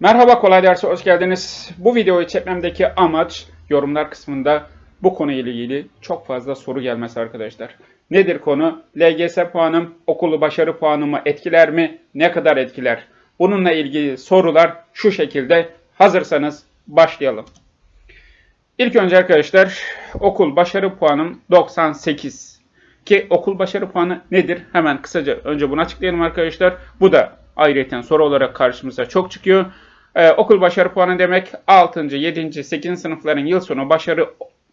Merhaba kolay derse hoş geldiniz. Bu videoyu çekmemdeki amaç yorumlar kısmında bu konuyla ilgili çok fazla soru gelmesi arkadaşlar. Nedir konu? LGS puanım okulu başarı puanımı etkiler mi? Ne kadar etkiler? Bununla ilgili sorular şu şekilde. Hazırsanız başlayalım. İlk önce arkadaşlar okul başarı puanım 98. Ki okul başarı puanı nedir? Hemen kısaca önce bunu açıklayalım arkadaşlar. Bu da ayrıca soru olarak karşımıza çok çıkıyor. Ee, okul başarı puanı demek 6. 7. 8. sınıfların yıl sonu başarı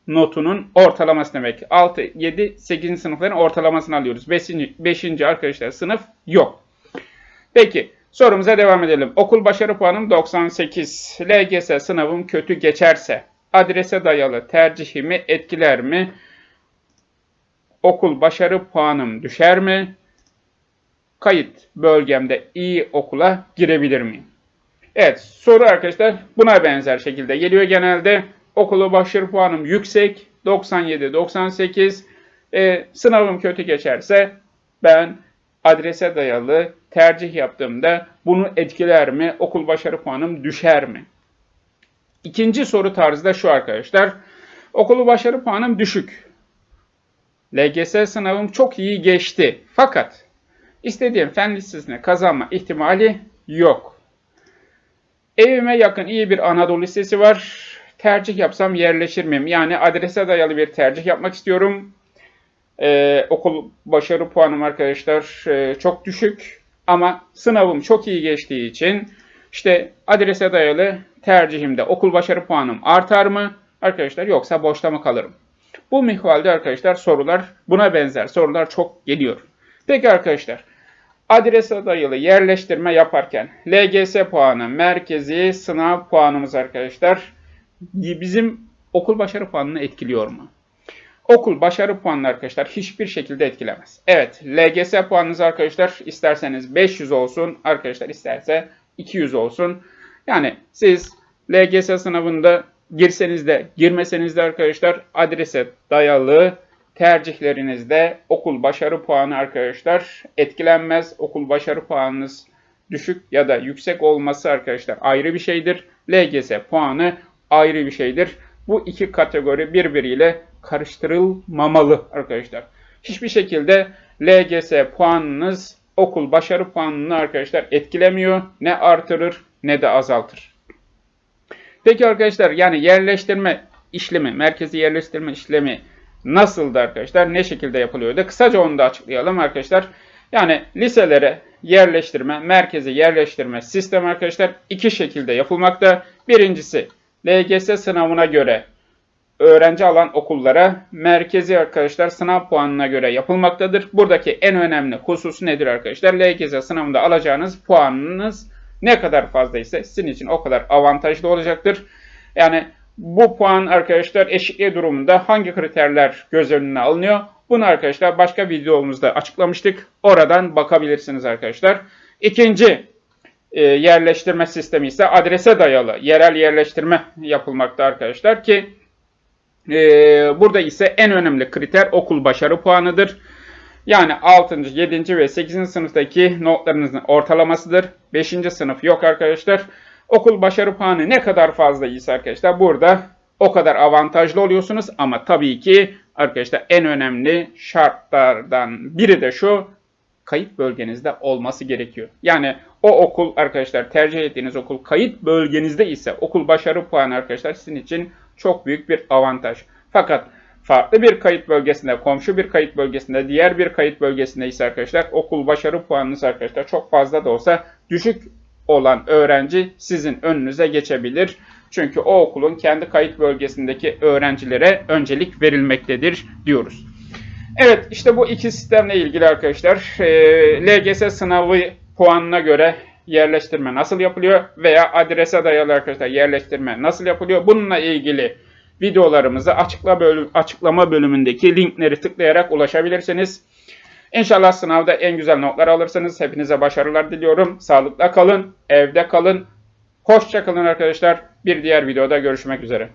notunun ortalaması demek. 6, 7, 8. sınıfların ortalamasını alıyoruz. 5. 5. arkadaşlar sınıf yok. Peki sorumuza devam edelim. Okul başarı puanım 98. LGS sınavım kötü geçerse adrese dayalı tercihimi etkiler mi? Okul başarı puanım düşer mi? Kayıt bölgemde iyi okula girebilir miyim? Evet soru arkadaşlar buna benzer şekilde geliyor genelde. Okulu başarı puanım yüksek 97-98. E, sınavım kötü geçerse ben adrese dayalı tercih yaptığımda bunu etkiler mi? Okul başarı puanım düşer mi? İkinci soru tarzı da şu arkadaşlar. Okulu başarı puanım düşük. LGS sınavım çok iyi geçti. Fakat istediğim fen lisesine kazanma ihtimali yok. Evime yakın iyi bir Anadolu Lisesi var. Tercih yapsam yerleşir miyim? Yani adrese dayalı bir tercih yapmak istiyorum. Ee, okul başarı puanım arkadaşlar e, çok düşük. Ama sınavım çok iyi geçtiği için işte adrese dayalı tercihimde okul başarı puanım artar mı? Arkadaşlar yoksa boşta mı kalırım? Bu mihvalde arkadaşlar sorular buna benzer sorular çok geliyor. Peki arkadaşlar adrese dayalı yerleştirme yaparken LGS puanı, merkezi sınav puanımız arkadaşlar bizim okul başarı puanını etkiliyor mu? Okul başarı puanını arkadaşlar hiçbir şekilde etkilemez. Evet LGS puanınız arkadaşlar isterseniz 500 olsun arkadaşlar isterse 200 olsun. Yani siz LGS sınavında girseniz de girmeseniz de arkadaşlar adrese dayalı tercihlerinizde okul başarı puanı arkadaşlar etkilenmez. Okul başarı puanınız düşük ya da yüksek olması arkadaşlar ayrı bir şeydir. LGS puanı ayrı bir şeydir. Bu iki kategori birbiriyle karıştırılmamalı arkadaşlar. Hiçbir şekilde LGS puanınız okul başarı puanını arkadaşlar etkilemiyor. Ne artırır ne de azaltır. Peki arkadaşlar yani yerleştirme işlemi, merkezi yerleştirme işlemi nasıldı arkadaşlar? Ne şekilde yapılıyordu? Kısaca onu da açıklayalım arkadaşlar. Yani liselere yerleştirme, merkezi yerleştirme sistemi arkadaşlar iki şekilde yapılmakta. Birincisi LGS sınavına göre öğrenci alan okullara merkezi arkadaşlar sınav puanına göre yapılmaktadır. Buradaki en önemli hususu nedir arkadaşlar? LGS sınavında alacağınız puanınız ne kadar fazla ise sizin için o kadar avantajlı olacaktır. Yani bu puan arkadaşlar eşitliği durumunda hangi kriterler göz önüne alınıyor? Bunu arkadaşlar başka videomuzda açıklamıştık. Oradan bakabilirsiniz arkadaşlar. İkinci e, yerleştirme sistemi ise adrese dayalı yerel yerleştirme yapılmakta arkadaşlar ki e, burada ise en önemli kriter okul başarı puanıdır. Yani 6. 7. ve 8. sınıftaki notlarınızın ortalamasıdır. 5. sınıf yok arkadaşlar. Okul başarı puanı ne kadar fazla ise arkadaşlar burada o kadar avantajlı oluyorsunuz. Ama tabii ki arkadaşlar en önemli şartlardan biri de şu kayıt bölgenizde olması gerekiyor. Yani o okul arkadaşlar tercih ettiğiniz okul kayıt bölgenizde ise okul başarı puanı arkadaşlar sizin için çok büyük bir avantaj. Fakat farklı bir kayıt bölgesinde, komşu bir kayıt bölgesinde, diğer bir kayıt bölgesinde ise arkadaşlar okul başarı puanınız arkadaşlar çok fazla da olsa düşük olan öğrenci sizin önünüze geçebilir. Çünkü o okulun kendi kayıt bölgesindeki öğrencilere öncelik verilmektedir diyoruz. Evet işte bu iki sistemle ilgili arkadaşlar e, LGS sınavı puanına göre yerleştirme nasıl yapılıyor veya adrese dayalı arkadaşlar yerleştirme nasıl yapılıyor bununla ilgili videolarımızı açıklama bölümündeki linkleri tıklayarak ulaşabilirsiniz. İnşallah sınavda en güzel notlar alırsınız. Hepinize başarılar diliyorum. Sağlıkla kalın, evde kalın. Hoşça kalın arkadaşlar. Bir diğer videoda görüşmek üzere.